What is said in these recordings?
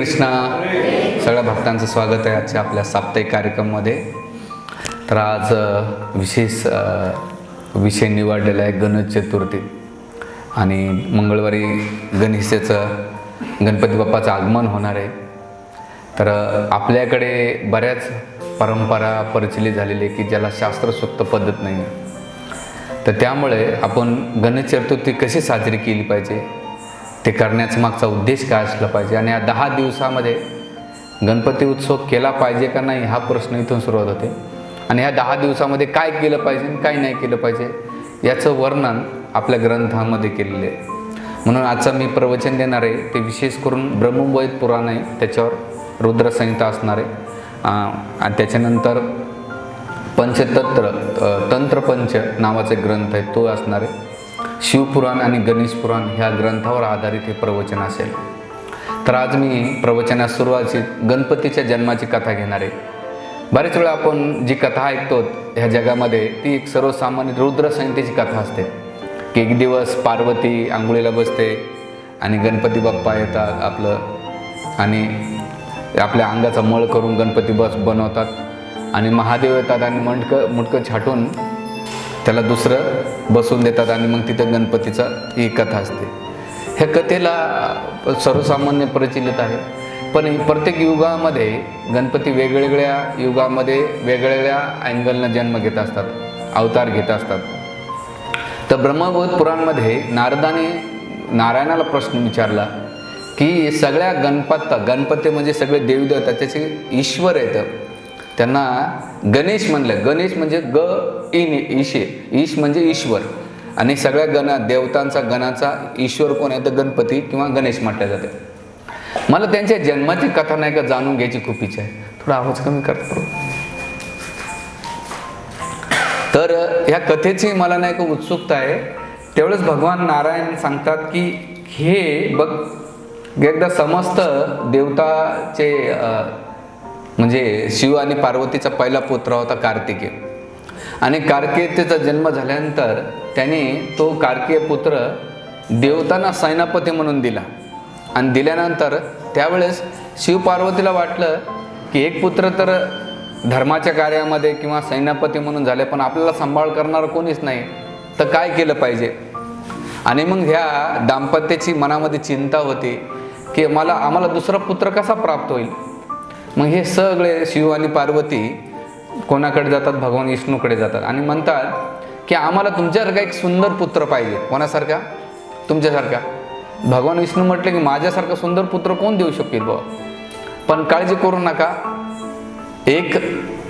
कृष्णा सगळ्या भक्तांचं स्वागत आहे आजच्या आपल्या साप्ताहिक कार्यक्रममध्ये. तर आज विशेष विषय निवडलेला आहे गणेश चतुर्थी. आणि मंगळवारी गणेशाचं गणपती बाप्पाचं आगमन होणार आहे. तर आपल्याकडे बऱ्याच परंपरा प्रचलित झालेली आहे की ज्याला शास्त्रसुक्त पद्धत नाही तर त्यामुळे आपण गणेश चतुर्थी कशी साजरी केली पाहिजे? ते करण्याचा मागचा उद्देश काय असला पाहिजे? आणि या दहा दिवसामध्ये गणपती उत्सव केला पाहिजे का नाही हा प्रश्न इथून सुरुवात होते. आणि ह्या दहा दिवसामध्ये काय केलं पाहिजे आणि काय नाही केलं पाहिजे याचं वर्णन आपल्या ग्रंथामध्ये केलेलं आहे. म्हणून आजचं मी प्रवचन देणार आहे ते विशेष करून ब्रह्मवैद पुराण आहे त्याच्यावर रुद्रसंहिता असणार आहे. आणि त्याच्यानंतर पंचतंत्र तंत्रपंच नावाचे ग्रंथ आहे तो असणार आहे. शिवपुराण आणि गणेश पुराण ह्या ग्रंथावर आधारित हे प्रवचन असेल. तर आज मी प्रवचनास सुरुवातीत गणपतीच्या जन्माची कथा घेणार आहे. बरेच वेळा आपण जी कथा ऐकतो ह्या जगामध्ये ती एक सर्वसामान्य रुद्रसंहितेची कथा असते. की एक दिवस पार्वती आंघोळीला बसते आणि गणपती बाप्पा येतात आपलं आणि आपल्या अंगाचा मळ करून गणपती बस बनवतात. आणि महादेव येतात आणि मटकं मुटकं छाटून त्याला दुसरं बसून देतात आणि मग तिथं गणपतीचा ही कथा असते. ह्या कथेला सर्वसामान्य प्रचलित आहे. पण प्रत्येक युगामध्ये गणपती वेगवेगळ्या युगामध्ये वेगवेगळ्या अँगलनं जन्म घेत असतात अवतार घेत असतात. तर ब्रह्मभूत पुराणमध्ये नारदाने नारायणाला प्रश्न विचारला की सगळ्या गणपत गणपती म्हणजे सगळे देवदेवता त्याचे ईश्वर आहेत. त्यांना गणेश म्हणलं. गणेश म्हणजे ग इन ईशे. ईश म्हणजे ईश्वर. आणि सगळ्या गणा देवतांचा गणाचा ईश्वर कोण आहे? तर गणपती किंवा गणेश म्हटल्या जाते. मला त्यांच्या जन्माची कथा नाही का जाणून घ्यायची खूप इच्छा आहे. थोडा आवाज कमी करतो तर ह्या कथेची मला नाही का उत्सुकता आहे. तेवढंच भगवान नारायण सांगतात की हे बघ एकदा समस्त देवताचे म्हणजे शिव आणि पार्वतीचा पहिला पुत्र होता कार्तिकेय. आणि कार्तिकेयचा जन्म झाल्यानंतर त्याने तो कार्तिकेय पुत्र देवतांना सैनापती म्हणून दिला. आणि दिल्यानंतर त्यावेळेस शिवपार्वतीला वाटलं की एक पुत्र तर धर्माच्या कार्यामध्ये किंवा सैनापती म्हणून झाले पण आपल्याला सांभाळ करणारं कोणीच नाही. तर काय केलं पाहिजे? आणि मग ह्या दाम्पत्याची मनामध्ये चिंता होती की मला आम्हाला दुसरा पुत्र कसा प्राप्त होईल? मग हे सगळे शिव आणि पार्वती कोणाकडे जातात? भगवान विष्णूकडे जातात. आणि म्हणतात की आम्हाला तुमच्यासारखा एक सुंदर पुत्र पाहिजे. कोणासारखा? तुमच्यासारखा. भगवान विष्णू म्हटले की माझ्यासारखा सुंदर पुत्र कोण देऊ शकेल बुवा? पण काळजी करू नका. एक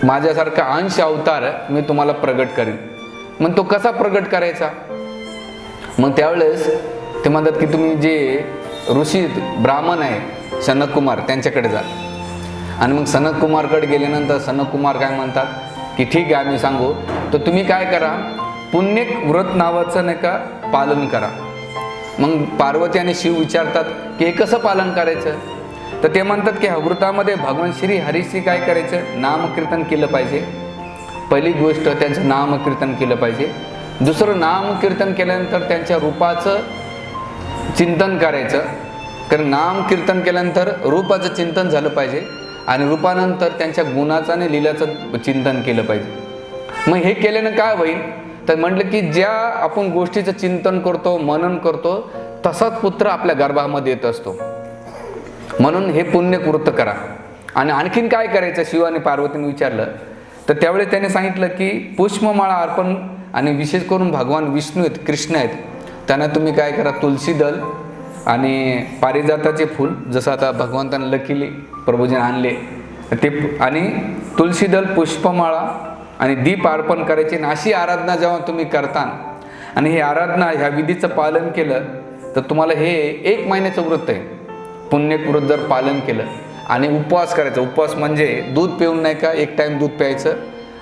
माझ्यासारखा अंश अवतार मी तुम्हाला प्रगट करीन. मग तो कसा प्रगट करायचा? मग त्यावेळेस ते म्हणतात की तुम्ही जे ऋषी ब्राह्मण आहे सनत कुमार त्यांच्याकडे जा. आणि मग सनत कुमारकडे गेल्यानंतर सनत कुमार काय म्हणतात की ठीक आहे आम्ही सांगू. तर तुम्ही काय करा पुण्यक व्रत नावाचं नाही का पालन करा. मग पार्वती आणि शिव विचारतात की हे कसं पालन करायचं? तर ते म्हणतात की ह्या व्रतामध्ये भगवान श्री हरीशी काय करायचं? नामकीर्तन केलं पाहिजे. पहिली गोष्ट त्यांचं नामकीर्तन केलं पाहिजे. दुसरं नामकीर्तन केल्यानंतर त्यांच्या रूपाचं चिंतन करायचं. कारण नाम कीर्तन केल्यानंतर रूपाचं चिंतन झालं पाहिजे. आणि रूपानंतर त्यांच्या गुणाचं आणि लिलाचं चिंतन केलं पाहिजे. मग हे केल्यानं काय होईल? तर म्हटलं की ज्या आपण गोष्टीचं चिंतन करतो मनन करतो तसाच पुत्र आपल्या गर्भामध्ये येत असतो. म्हणून हे पुण्यकृत्य करा. आणि आणखीन काय करायचं? शिवाने पार्वतीने विचारलं. तर त्यावेळेस त्याने सांगितलं की पुष्पमाळा अर्पण आणि विशेष करून भगवान विष्णू आहेत कृष्ण आहेत त्यांना तुम्ही काय करा? तुलसी दल आणि पारिजाताचे फूल जसं आता भगवंतानं लकीली प्रभूजीने आणले ते आणि तुलसीदल पुष्पमाळा आणि दीप अर्पण करायची आणि अशी आराधना जेव्हा तुम्ही करता आणि ही आराधना ह्या विधीचं पालन केलं तर तुम्हाला हे एक महिन्याचं व्रत आहे. पुण्यक व्रत जर पालन केलं आणि उपवास करायचा उपवास म्हणजे दूध पिऊन नाही का एक टाईम दूध प्यायचं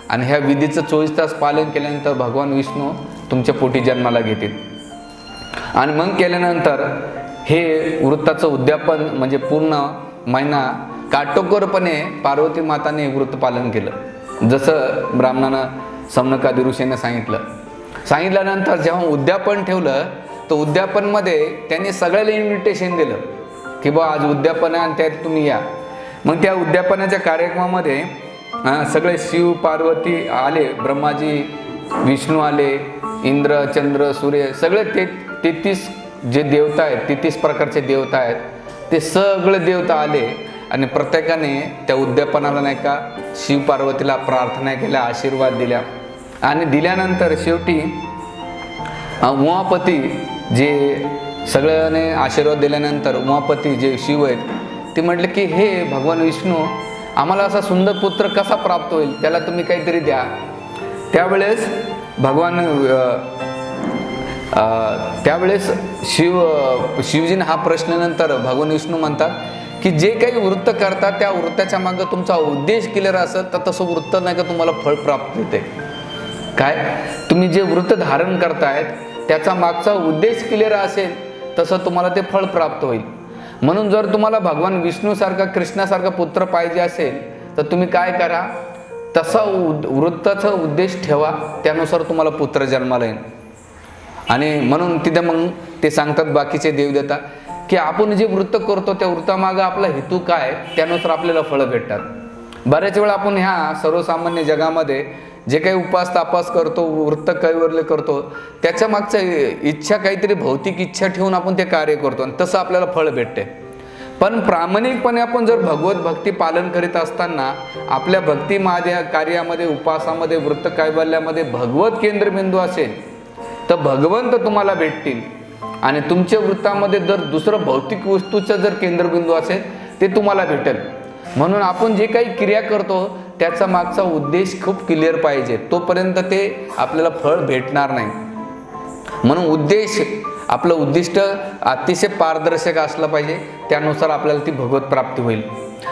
आणि ह्या विधीचं चोवीस तास पालन केल्यानंतर भगवान विष्णू तुमच्या पोटी जन्माला घेतील. आणि मग केल्यानंतर हे वृत्ताचं उद्यापन म्हणजे पूर्ण महिना काटोकोरपणे पार्वती माताने वृत्तपालन केलं. जसं ब्राह्मणानं समनकादी ऋषीने सांगितलं. सांगितल्यानंतर जेव्हा उद्यापन ठेवलं तर उद्यापनमध्ये त्यांनी सगळ्याला इन्व्हिटेशन दिलं की बा आज उद्यापन आहे आणि त्यात तुम्ही या. मग त्या उद्यापनाच्या कार्यक्रमामध्ये सगळे शिव पार्वती आले ब्रह्माजी विष्णू आले इंद्र चंद्र सूर्य सगळे ते तेहतीस जे देवता आहेत तेहतीस प्रकारचे देवता आहेत. ते सगळे देवता आले आणि प्रत्येकाने त्या उद्यापनाला नाही का शिव पार्वतीला प्रार्थना केल्या आशीर्वाद दिल्या. आणि दिल्यानंतर शेवटी उमापती जे सगळ्याने आशीर्वाद दिल्यानंतर उमापती जे शिव आहेत ते म्हटले की हे भगवान विष्णू आम्हाला असा सुंदर पुत्र कसा प्राप्त होईल? त्याला तुम्ही काहीतरी द्या. त्यावेळेस भगवान त्यावेळेस शिव शिवजीने हा प्रश्नानंतर भगवान विष्णू म्हणतात की जे काही वृत्त करतात त्या वृत्ताच्या मागं तुमचा उद्देश क्लिअर असेल तर तसं वृत्त नाही का तुम्हाला फळ प्राप्त होते. काय? तुम्ही जे वृत्त धारण करतायत त्याचा मागचा उद्देश क्लिअर असेल तसं तुम्हाला ते फळ प्राप्त होईल. म्हणून जर तुम्हाला भगवान विष्णूसारखा कृष्णासारखा पुत्र पाहिजे असेल तर तुम्ही काय करा? तसा उद वृत्ताचा उद्देश ठेवा त्यानुसार तुम्हाला पुत्र जन्माला येईल. आणि म्हणून तिथे मग ते सांगतात बाकीचे देवदेवता की आपण जे वृत्त करतो त्या वृत्तामागं आपला हेतू काय त्यानुसार आपल्याला फळं भेटतात. बऱ्याच वेळा आपण ह्या सर्वसामान्य जगामध्ये जे काही उपास तापास करतो वृत्त कैवल्य करतो त्याच्या मागच्या इच्छा काहीतरी भौतिक इच्छा ठेवून आपण ते कार्य करतो आणि तसं आपल्याला फळ भेटते. पण प्रामाणिकपणे आपण जर भगवत भक्ती पालन करीत असताना आपल्या भक्ती माझ्या कार्यामध्ये उपासामध्ये वृत्त कैवल्यामध्ये भगवत केंद्रबिंदू असेल तर भगवंत तुम्हाला भेटतील. आणि तुमच्या वृत्तामध्ये जर दुसरं भौतिक वस्तूचं जर केंद्रबिंदू असेल ते तुम्हाला भेटेल. म्हणून आपण जे काही क्रिया करतो त्याचा मागचा उद्देश खूप क्लिअर पाहिजे. तोपर्यंत ते आपल्याला फळ भेटणार नाही. म्हणून उद्देश आपलं उद्दिष्ट अतिशय पारदर्शक असलं पाहिजे. त्यानुसार आपल्याला ती भगवत प्राप्ती होईल.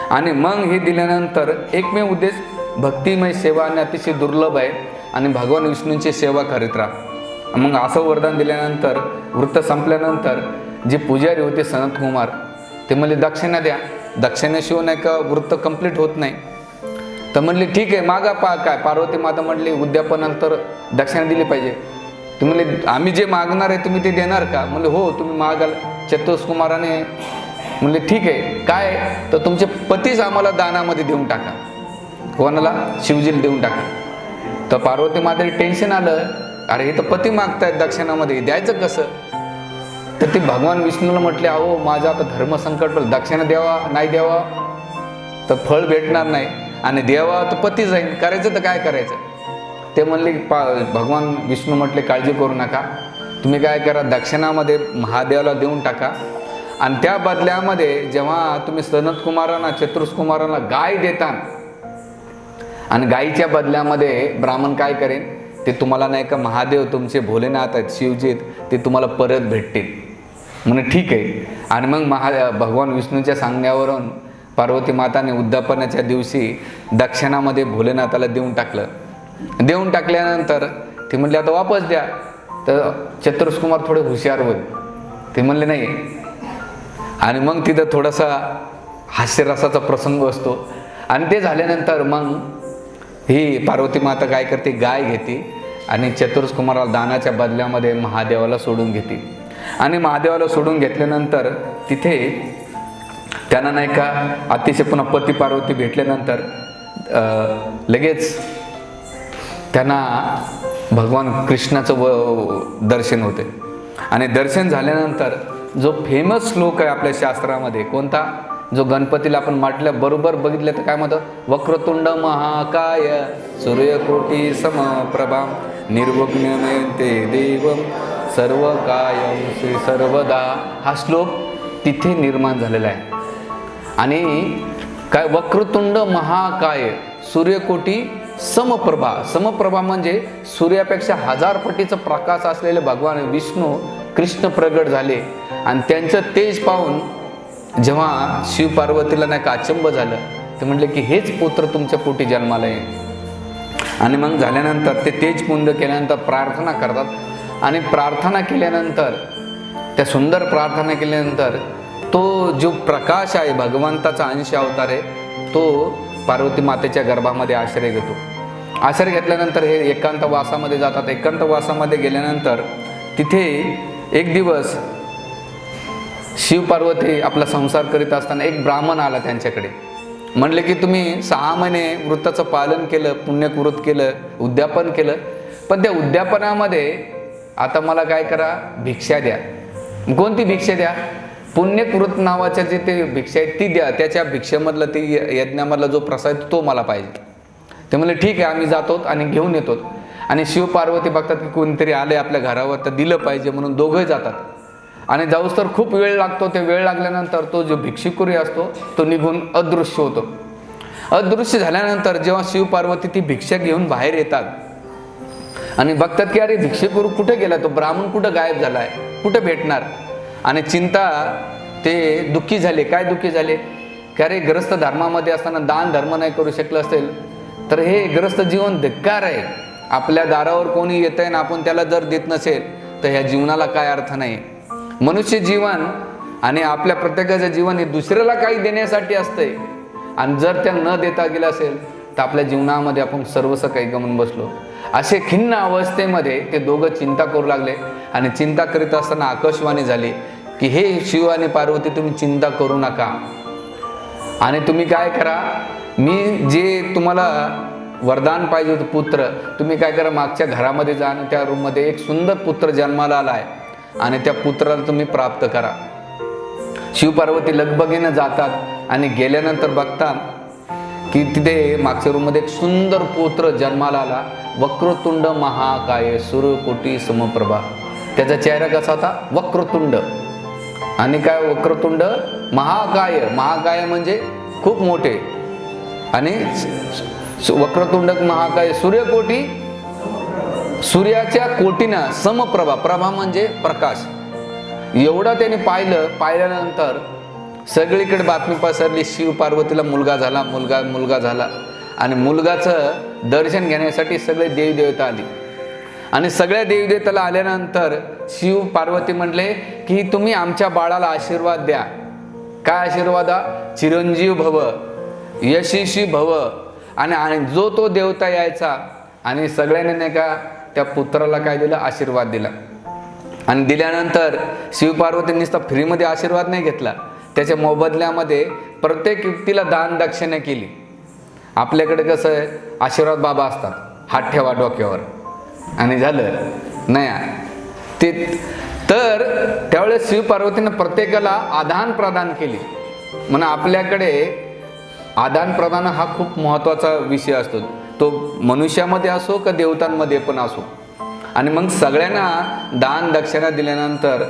आणि मग हे दिल्यानंतर एकमेव उद्देश भक्तिमय सेवा आणि अतिशय दुर्लभ आहे. आणि भगवान विष्णूंची सेवा करीत राहा. मग असं वरदान दिल्यानंतर वृत्त संपल्यानंतर जे पुजारी होते सनत कुमार ते म्हणले दक्षिणा द्या. दक्षिणेशिवाय नाही का वृत्त कंप्लीट होत नाही. तर म्हणले ठीक आहे मागा पा काय? पार्वती माता म्हणली उद्यापनानंतर दक्षिणा दिली पाहिजे. ते म्हणले आम्ही जे मागणार आहे तुम्ही ते देणार का? म्हणले हो तुम्ही मागाल चतुष्कुमाराने. म्हणले ठीक आहे काय? तर तुमचे पतीच आम्हाला दानामध्ये देऊन टाका. कोणाला? शिवजीला देऊन टाका. तर पार्वती मातेला टेन्शन आलं. अरे हे तर पती मागतायत दक्षिणामध्ये. द्यायचं कसं? तर ते भगवान विष्णूला म्हटले अहो माझा आता धर्मसंकट दक्षिणा द्यावा नाही द्यावा तर फळ भेटणार नाही. आणि देवा तर पती जाईल करायचं तर काय करायचं? ते म्हणले की पा भगवान विष्णू म्हटले काळजी करू नका. तुम्ही काय करा दक्षिणामध्ये महादेवाला देऊन टाका. आणि त्या बदल्यामध्ये जेव्हा तुम्ही सनत कुमारांना चतुर्स कुमारांना गाय देता आणि गायीच्या बदल्यामध्ये ब्राह्मण काय करेन? ते तुम्हाला नाही का महादेव तुमचे भोलेनाथ आहेत शिवजी आहेत ते तुम्हाला परत भेटतील. म्हणे ठीक आहे. आणि मग महा भगवान विष्णूच्या सांगण्यावरून पार्वती माताने उद्यापनाच्या दिवशी दक्षिणामध्ये भोलेनाथाला देऊन टाकलं. देऊन टाकल्यानंतर ते म्हणले आता वापस द्या. तर चतुर्सकुमार थोडे हुशार होईल. ते म्हणले नाही. आणि मग तिथं थोडासा हास्यरसाचा प्रसंग असतो. आणि ते झाल्यानंतर मग ही पार्वती माता काय करते? गाय घेते आणि चतुर्सकुमाराला दानाच्या बदल्यामध्ये महादेवाला सोडून घेते. आणि महादेवाला सोडून घेतल्यानंतर तिथे त्यांना नाही का अतिशय पुन्हा पती पार्वती भेटल्यानंतर लगेच त्यांना भगवान कृष्णाचं व दर्शन होते. आणि दर्शन झाल्यानंतर जो फेमस श्लोक आहे आपल्या शास्त्रामध्ये कोणता? जो गणपतीला आपण म्हटल्याबरोबर बघितलं तर काय म्हणतं? वक्रतुंड महाकाय सूर्यकोटी समप्रभा निर्वग्न ते देवम सर्व कायम श्री सर्वदा. हा श्लोक तिथे निर्माण झालेला आहे. आणि काय वक्रतुंड महाकाय सूर्यकोटी समप्रभा समप्रभा म्हणजे सूर्यापेक्षा हजार पटीचं प्रकाश असलेले भगवान विष्णू कृष्ण प्रगट झाले. आणि त्यांचं तेज पाहून जेव्हा शिव पार्वतीला नाही का अचंब झालं ते म्हटले की हेच पुत्र तुमच्या पोटी जन्माला येईल. आणि मग झाल्यानंतर ते तेज पुंद केल्यानंतर प्रार्थना करतात. आणि प्रार्थना केल्यानंतर त्या सुंदर प्रार्थना केल्यानंतर तो जो प्रकाश आहे भगवंताचा अंश अवतार आहे तो पार्वती मातेच्या गर्भामध्ये आश्रय घेतो. आश्रय घेतल्यानंतर हे एकांत वासामध्ये जातात. एकांत वासामध्ये गेल्यानंतर तिथे एक दिवस शिव पार्वती आपला संसार करीत असताना एक ब्राह्मण आला त्यांच्याकडे. म्हणले की तुम्ही सहा महिने वृत्ताचं पालन केलं पुण्यकृत केलं उद्यापन केलं. पण त्या उद्यापनामध्ये आता मला काय करा भिक्षा द्या. कोणती भिक्षा द्या? पुण्यकृत नावाच्या जे ते भिक्षा आहेत ती द्या. त्याच्या भिक्षेमधलं ते य- यज्ञामधला जो प्रसाद तो मला पाहिजे. ते म्हणले ठीक आहे आम्ही जातो आणि घेऊन येतो. आणि शिव पार्वती बघतात की कोणीतरी आले आपल्या घरावर तर दिलं पाहिजे म्हणून दोघंही जातात. आणि जाऊस तर खूप वेळ लागतो ते वेळ लागल्यानंतर तो जो भिक्षुकुरी असतो तो निघून अदृश्य होतो. अदृश्य झाल्यानंतर जेव्हा शिव पार्वती ती भिक्षा घेऊन बाहेर येतात आणि बघतात की अरे भिक्षुकुरू कुठे गेला? तो ब्राह्मण कुठं गायब झालाय? कुठे भेटणार? आणि चिंता ते दुःखी झाले. काय दुःखी झाले? की अरे ग्रस्त धर्मामध्ये असताना दान धर्म नाही करू शकलं असेल तर हे ग्रस्त जीवन धिक्कार आहे. आपल्या दारावर कोणी येत आहे ना आपण त्याला जर देत नसेल तर ह्या जीवनाला काय अर्थ नाही मनुष्य जीवन आणि आपल्या प्रत्येकाचं जीवन हे दुसऱ्याला काही देण्यासाठी असतंय. आणि जर त्या न देता गेलं असेल तर आपल्या जीवनामध्ये आपण सर्वस काही गमून बसलो. असे खिन्न अवस्थेमध्ये ते दोघं चिंता करू लागले आणि चिंता करीत असताना आकाशवाणी झाली की हे शिव आणि पार्वती तुम्ही चिंता करू नका. आणि तुम्ही काय करा मी जे तुम्हाला वरदान पाहिजे होतं पुत्र तुम्ही काय करा मागच्या घरामध्ये जा आणि त्या रूममध्ये एक सुंदर पुत्र जन्माला आला आहे आणि त्या पुत्राला तुम्ही प्राप्त करा. शिवपार्वती लगबगीनं जातात आणि गेल्यानंतर बघतात की तिथे मागच्या रूममध्ये एक सुंदर पुत्र जन्माला आला. वक्रतुंड महाकाय सूर्यकोटी समप्रभा. त्याचा चेहरा कसा होता? वक्रतुंड. आणि काय वक्रतुंड? महाकाय. महाकाय म्हणजे खूप मोठे. आणि वक्रतुंड महाकाय सूर्यकोटी सूर्याच्या कोटीनं समप्रभा प्रभा म्हणजे प्रकाश. एवढं त्याने पाहिलं पाहिल्यानंतर सगळीकडे बातमी पसरली शिव पार्वतीला मुलगा झाला मुलगा मुलगा झाला. आणि मुलगाचं दर्शन घेण्यासाठी सगळे देवदेवता आली. आणि सगळ्या देवदेवताला आल्यानंतर शिव पार्वती म्हणले की तुम्ही आमच्या बाळाला आशीर्वाद द्या. काय आशीर्वाद? चिरंजीव भव यशस्वी भव. आणि आणि जो तो देवता यायचा आणि सगळ्यांनी नाही का त्या पुत्राला काय दिलं? आशीर्वाद दिला. आणि दिल्यानंतर शिवपार्वती नुसता फ्रीमध्ये आशीर्वाद नाही घेतला. त्याच्या मोबदल्यामध्ये प्रत्येक व्यक्तीला दान दक्षिणा केली. आपल्याकडे कसं आहे? आशीर्वाद बाबा असतात. हात ठेवा डोक्यावर. आणि झालं. नाही ते तर त्यावेळेस शिवपार्वतीनं प्रत्येकाला आदान प्रदान केली. म्हणून आपल्याकडे आदान प्रदान हा खूप महत्त्वाचा विषय असतो. तो मनुष्यामध्ये असो का देवतांमध्ये पण असो. आणि मग सगळ्यांना दान दक्षिणा दिल्यानंतर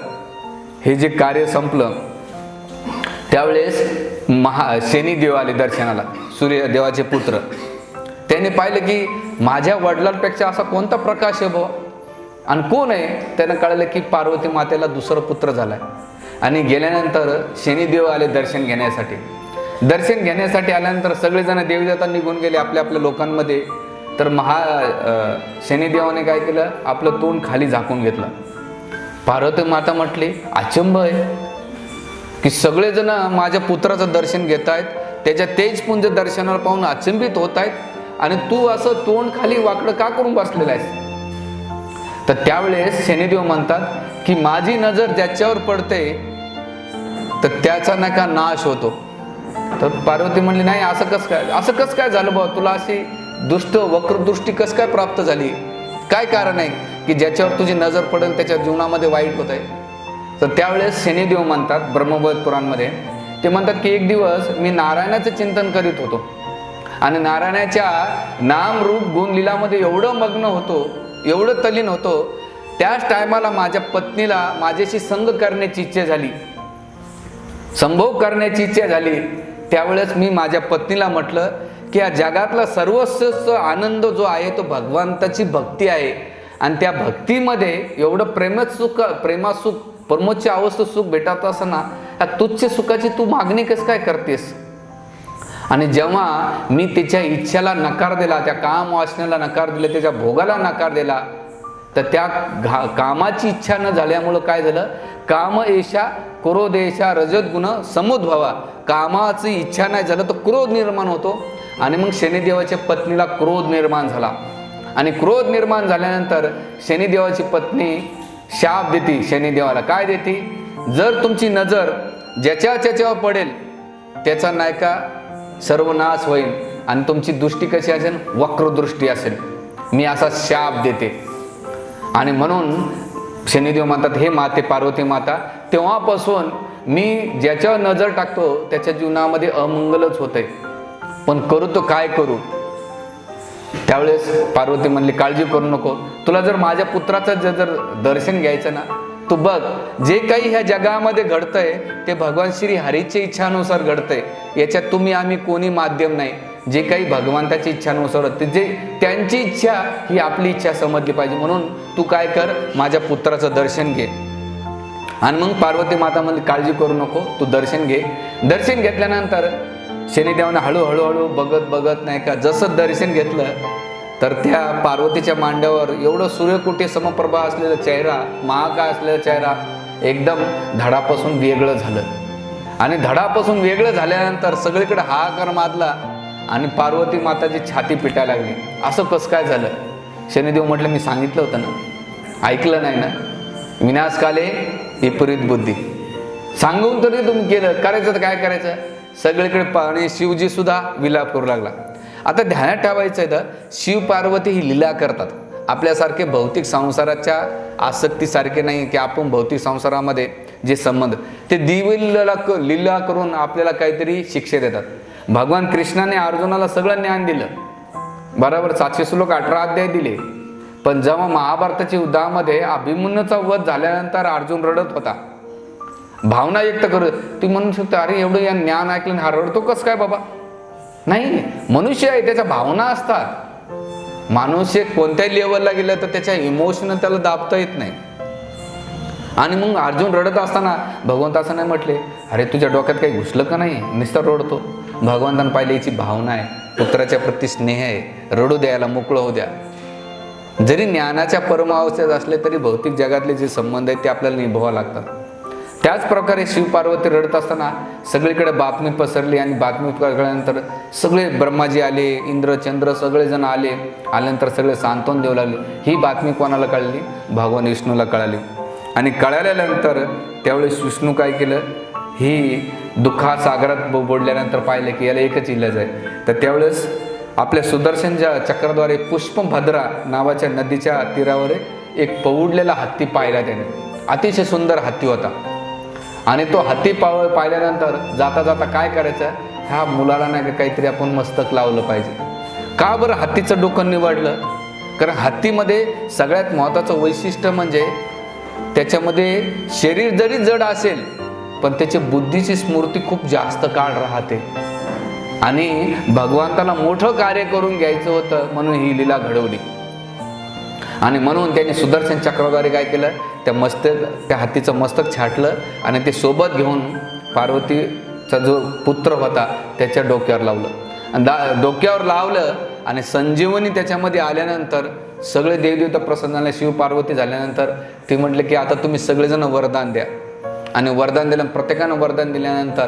हे जे कार्य संपलं त्यावेळेस महा शनिदेव आले दर्शनाला सूर्य देवाचे पुत्र. त्याने पाहिलं की माझ्या वडिलांपेक्षा असा कोणता प्रकाश आहे भाऊ आणि कोण आहे? त्यानं कळलं की पार्वती मातेला दुसरा पुत्र झालाय. आणि गेल्यानंतर शनिदेव आले दर्शन घेण्यासाठी. दर्शन घेण्यासाठी आल्यानंतर सगळेजण देवदेवता निघून गेले आपल्या आपल्या लोकांमध्ये. तर महा शनिदेवाने काय केलं? आपलं तोंड खाली झाकून घेतलं. पार्वती माता म्हटली अचंब आहे की सगळेजण माझ्या पुत्राचं दर्शन घेत आहेत. त्याच्या तेजपुंज दर्शनाला पाहून अचंबित होत आहेत. आणि तू असं तोंड खाली वाकडं का करून बसलेलं आहेस? तर त्यावेळेस शनिदेव म्हणतात की माझी नजर ज्याच्यावर पडते तर त्याचा नाही का नाश होतो. तर पार्वती म्हणली नाही असं कसं काय असं कसं काय झालं बा तुला अशी दुष्ट वक्रदृष्टी कसं काय प्राप्त झाली? काय कारण आहे की ज्याच्यावर तुझी नजर पडेल त्याच्या जीवनामध्ये वाईट होत आहे तर त्यावेळेस शनिदेव म्हणतात ब्रह्मबोध पुराणमध्ये ते म्हणतात की एक दिवस मी नारायणाचं चिंतन करीत होतो. आणि नारायणाच्या नाम रूप गुण लीलामध्ये एवढं मग्न होतो एवढं तलीन होतो त्याच टायमाला माझ्या पत्नीला माझ्याशी संग करण्याची इच्छा झाली. संभोग करण्याची इच्छा झाली. त्यावेळेस मी माझ्या पत्नीला म्हटलं की या जगातला सर्वस्व आनंद जो आहे तो भगवंताची भक्ती आहे. आणि त्या भक्तीमध्ये एवढं प्रेमच सुख प्रेमात सुख परमोच्च सुख भेटत असताना त्या तुच्छ सुखाची तू मागणी कसं काय करतेस? आणि जेव्हा मी त्याच्या इच्छेला नकार दिला त्या काम वाचण्याला नकार दिला त्याच्या भोगाला नकार दिला तर त्या घा कामाची इच्छा न झाल्यामुळं काय झालं? काम एशा क्रोधेशा रजत गुण समुद्भवा कामाची इच्छा नाही झालं तर क्रोध निर्माण होतो. आणि मग शनिदेवाच्या पत्नीला क्रोध निर्माण झाला. आणि क्रोध निर्माण झाल्यानंतर शनिदेवाची पत्नी शाप देते शनिदेवाला. काय देते? जर तुमची नजर ज्याच्या त्याच्यावर पडेल त्याचा नायका सर्वनाश होईल. आणि तुमची दृष्टी कशी असेल? वक्रदृष्टी असेल. मी असा शाप देते. आणि म्हणून शनिदेव म्हणतात हे माते पार्वती माता तेव्हापासून मी ज्याच्यावर नजर टाकतो त्याच्या जीवनामध्ये अमंगलच होतंय. पण करू तो काय करू? त्यावेळेस पार्वती म्हणली काळजी करू नको. तुला जर माझ्या पुत्राचं जर जर दर्शन घ्यायचं ना तू बघ जे काही ह्या जगामध्ये घडतंय ते भगवान श्री हरीच्या इच्छानुसार घडतंय. याच्यात तुम्ही आम्ही कोणी माध्यम नाही. जे काही भगवंताची इच्छानुसार होते जे त्यांची इच्छा ही आपली इच्छा समजली पाहिजे. म्हणून तू काय कर माझ्या पुत्राचं दर्शन घे. आणि मग पार्वती माता म्हणजे काळजी करू नको तू दर्शन घे. दर्शन घेतल्यानंतर शनिदेवानं हळूहळू हळू बघत बघत नाही का जसं दर्शन घेतलं तर त्या पार्वतीच्या मांड्यावर एवढं सूर्यकुटी समप्रभा असलेला चेहरा महाकाय असलेला चेहरा एकदम धडापासून वेगळं झालं. आणि धडापासून वेगळं झाल्यानंतर सगळीकडे हाकार माजला आणि पार्वती माताची छाती पिटायला लागली. असं कसं काय झालं? शनिदेव म्हटलं मी सांगितलं होतं ना. ऐकलं नाही ना? विनाशकाले विपरीत बुद्धी. सांगून तरी तुम्ही केलं. करायचं तर काय करायचं? सगळीकडे पाणी शिवजी सुद्धा विलाप करू लागला. आता ध्यानात ठेवायचं आहे तर शिव पार्वती ही लीला करतात. आपल्यासारखे भौतिक संसाराच्या आसक्तीसारखे नाही की आपण भौतिक संसारामध्ये जे संबंध ते दिवलीला क लीला करून आपल्याला काहीतरी शिक्षा देतात. भगवान कृष्णाने अर्जुनाला सगळं ज्ञान दिलं. बरोबर सातशे श्लोक अठरा अध्याय दिले. पण जेव्हा महाभारताच्या युद्धामध्ये अभिमन्यूचा वध झाल्यानंतर अर्जुन रडत होता. भावना व्यक्त करू तू म्हणू शकतो अरे एवढं या ज्ञान ऐकलं हा रडतो कसं काय बाबा? नाही मनुष्य आहे त्याच्या भावना असतात. माणूस एक कोणत्याही लेवलला गेलं तर त्याच्या इमोशन त्याला दाबता येत नाही. आणि मग अर्जुन रडत असताना भगवंत असं नाही म्हटले अरे तुझ्या डोक्यात काही घुसलं का नाही? नुसतं रडतो. भगवंतान पाहिजे याची भावना आहे पुत्राच्या प्रती स्नेह आहे रडू द्यायला मोकळं होऊ द्या. जरी ज्ञानाच्या परमावस्थेत असले तरी भौतिक जगातले जे संबंध आहेत ते आपल्याला निभवावं लागतात. त्याच प्रकारे शिवपार्वती रडत असताना सगळीकडे बातमी पसरली आणि बातमी पसरल्यानंतर सगळे ब्रह्माजी आले इंद्र चंद्र सगळेजण आले आल्यानंतर सगळे सांत्वन देऊ लागले. ही बातमी कोणाला कळली? भगवान विष्णूला कळाली. आणि कळाल्यानंतर त्यावेळेस विष्णू काय केलं? ही दुःखा सागरात बुडल्यानंतर पाहिलं की याला एकच इलाज आहे. तर त्यावेळेस आपल्या सुदर्शनच्या चक्राद्वारे पुष्पभद्रा नावाच्या नदीच्या तीरावर एक पौडलेला हत्ती पाहिला त्याने. अतिशय सुंदर हत्ती होता. आणि तो हत्ती पाव पाहिल्यानंतर जाता जाता काय करायचं? ह्या मुलाला नाही का काहीतरी आपण मस्तक लावलं पाहिजे. का बरं हत्तीचं डोकं निवडलं? कारण हत्तीमध्ये सगळ्यात महत्त्वाचं वैशिष्ट्य म्हणजे त्याच्यामध्ये शरीर जरी जड असेल पण त्याची बुद्धीची स्मृती खूप जास्त काळ राहते. आणि भगवंताला मोठं कार्य करून घ्यायचं होतं म्हणून ही लीला घडवली. आणि म्हणून त्यांनी सुदर्शन चक्राद्वारे काय केलं? त्या मस्तक त्या हातीचं मस्तक छाटलं आणि ते सोबत घेऊन पार्वतीचा जो पुत्र होता त्याच्या डोक्यावर लावलं. आणि दा डोक्यावर लावलं आणि संजीवनी त्याच्यामध्ये आल्यानंतर सगळे देवदेवता प्रसन्न झाले शिव पार्वती झाल्यानंतर ते म्हटले की आता तुम्ही सगळेजण वरदान द्या. आणि वरदान दिलं प्रत्येकानं वरदान दिल्यानंतर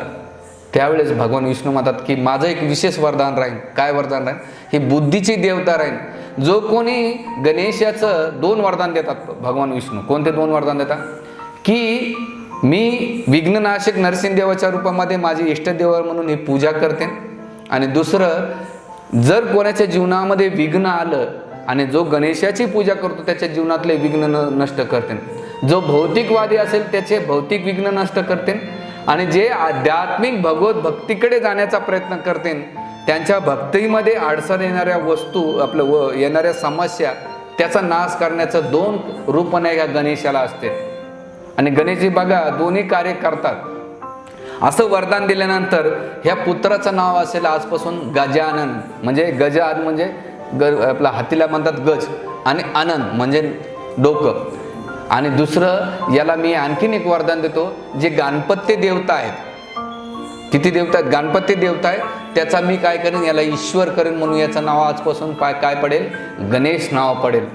त्यावेळेस भगवान विष्णू म्हणतात की माझं एक विशेष वरदान राहील काय वरदान राहील ही बुद्धीची देवता राहील जो कोणी गणेशाचं दोन वरदान देतात भगवान विष्णू कोणते दोन वरदान देतात? की मी विघ्ननाशक नरसिंहदेवाच्या रूपामध्ये माझी इष्टदेव म्हणून ही पूजा करते आणि दुसरं जर कोणाच्या जीवनामध्ये विघ्न आलं आणि जो गणेशाची पूजा करतो त्याच्या जीवनातले विघ्न न- नष्ट करते. जो भौतिकवादी असेल त्याचे भौतिक विघ्न नष्ट करते आणि जे आध्यात्मिक भगवत भक्तीकडे जाण्याचा प्रयत्न करते त्यांच्या भक्तीमध्ये अडचण येणाऱ्या वस्तू आपलं व येणाऱ्या समस्या त्याचा नाश करण्याचं दोन रूपण या गणेशाला असते. आणि गणेशजी बघा दोन्ही कार्य करतात. असं वरदान दिल्यानंतर ह्या पुत्राचं नाव असेल आजपासून गजानन. म्हणजे गजान म्हणजे ग आपला हातीला म्हणतात गज आणि आनंद म्हणजे डोकं. आणि दुसरं याला मी आणखीन एक वरदान देतो जे गणपत्य देवता आहेत. किती देवता आहेत? गणपत्य देवता आहे त्याचा मी काय करेन? याला ईश्वर करेन म्हणून याचं नाव आजपासून काय काय पडेल? गणेश नाव पडेल.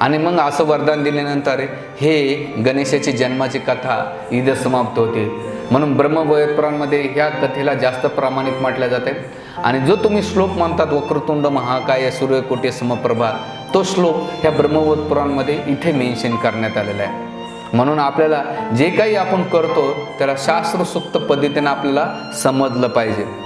आणि मग असं वरदान दिल्यानंतर हे गणेशाची जन्माची कथा इथं समाप्त होते. म्हणून ब्रह्मवयपुरांमध्ये ह्या कथेला जास्त प्रामाणिक म्हटल्या जाते. आणि जो तुम्ही श्लोक म्हणतात वक्रतुंड महाकाय सूर्यकोटी समप्रभा तो श्लोक ह्या ब्रह्मवत पुराणमध्ये इथे मेन्शन करण्यात आलेला आहे. म्हणून आपल्याला जे काही आपण करतो त्याला शास्त्रसुक्त पद्धतीने आपल्याला समजलं पाहिजे.